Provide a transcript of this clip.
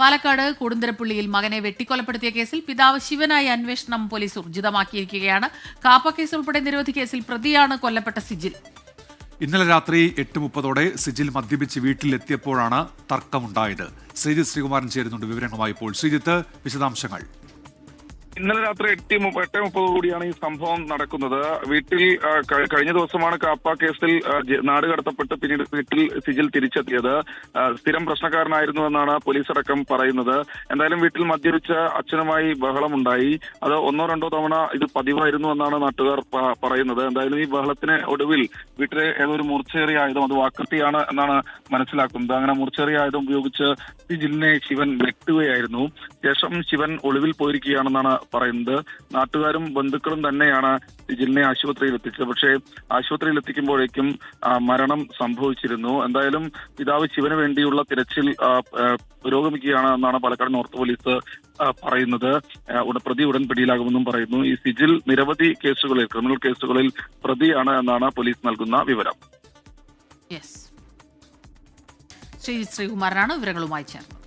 പാലക്കാട് കൊടുന്തരപ്പള്ളിയിൽ മകനെ വെട്ടിക്കൊലപ്പെടുത്തിയ കേസിൽ പിതാവ് ശിവനായി അന്വേഷണം പോലീസ് ഊർജിതമാക്കിയിരിക്കുകയാണ്. കാപ്പ കേസ് ഉൾപ്പെടെ നിരവധി കേസിൽ പ്രതിയാണ് കൊല്ലപ്പെട്ട സിജിൽ. ഇന്നലെ രാത്രി എട്ട് മുപ്പതോടെ സിജിൽ മദ്യപിച്ച് വീട്ടിലെത്തിയപ്പോഴാണ് തർക്കമുണ്ടായത്. ശ്രീജിത്ത് ശ്രീകുമാരൻ ചേരുന്നുണ്ട് വിവരങ്ങളുമായി ഇപ്പോൾ. ശ്രീജിത്ത് വിശദാംശങ്ങൾ. ഇന്നലെ രാത്രി എട്ട് എട്ട് മുപ്പത് കൂടിയാണ് ഈ സംഭവം നടക്കുന്നത്. വീട്ടിൽ കഴിഞ്ഞ ദിവസമാണ് കാപ്പ കേസിൽ നാട് കടത്തപ്പെട്ട് പിന്നീട് വീട്ടിൽ സിജിൽ തിരിച്ചെത്തിയത്. സ്ഥിരം പ്രശ്നക്കാരനായിരുന്നു എന്നാണ് പോലീസ് അടക്കം പറയുന്നത്. എന്തായാലും വീട്ടിൽ മദ്യപിച്ച അച്ഛനുമായി ബഹളമുണ്ടായി. അത് ഒന്നോ രണ്ടോ തവണ ഇത് പതിവായിരുന്നു എന്നാണ് നാട്ടുകാർ പറയുന്നത്. എന്തായാലും ഈ ബഹളത്തിന് ഒടുവിൽ വീട്ടിലെ ഏതൊരു മൂർച്ചേറിയ ആയുധം അത് വാക്കത്തിയാണ് എന്നാണ് മനസ്സിലാക്കുന്നത്. അങ്ങനെ മൂർച്ചേറിയ ആയുധം ഉപയോഗിച്ച് സിജിലിനെ ശിവൻ വെട്ടുകയായിരുന്നു ശേഷം ശിവൻ ഒളിവിൽ പോയിരിക്കുകയാണെന്നാണ് പറയുന്നത്. നാട്ടുകാരും ബന്ധുക്കളും തന്നെയാണ് ജില്ലയെ ആശുപത്രിയിൽ എത്തിച്ചത്. പക്ഷേ ആശുപത്രിയിൽ എത്തിക്കുമ്പോഴേക്കും മരണം സംഭവിച്ചിരുന്നു. എന്തായാലും പിതാവ് ശിവന് വേണ്ടിയുള്ള തിരച്ചിൽ പുരോഗമിക്കുകയാണ് എന്നാണ് പാലക്കാട് നോർത്ത് പോലീസ് പറയുന്നത്. പ്രതി ഉടൻ പിടിയിലാകുമെന്നും പറയുന്നു. ഈ സിജിൽ നിരവധി കേസുകളിൽ ക്രിമിനൽ കേസുകളിൽ പ്രതിയാണ് എന്നാണ് പോലീസ് നൽകുന്ന വിവരം. ശ്രീ ശ്രീകുമാരനാണ് വിവരങ്ങളുമായി ചേർന്നത്.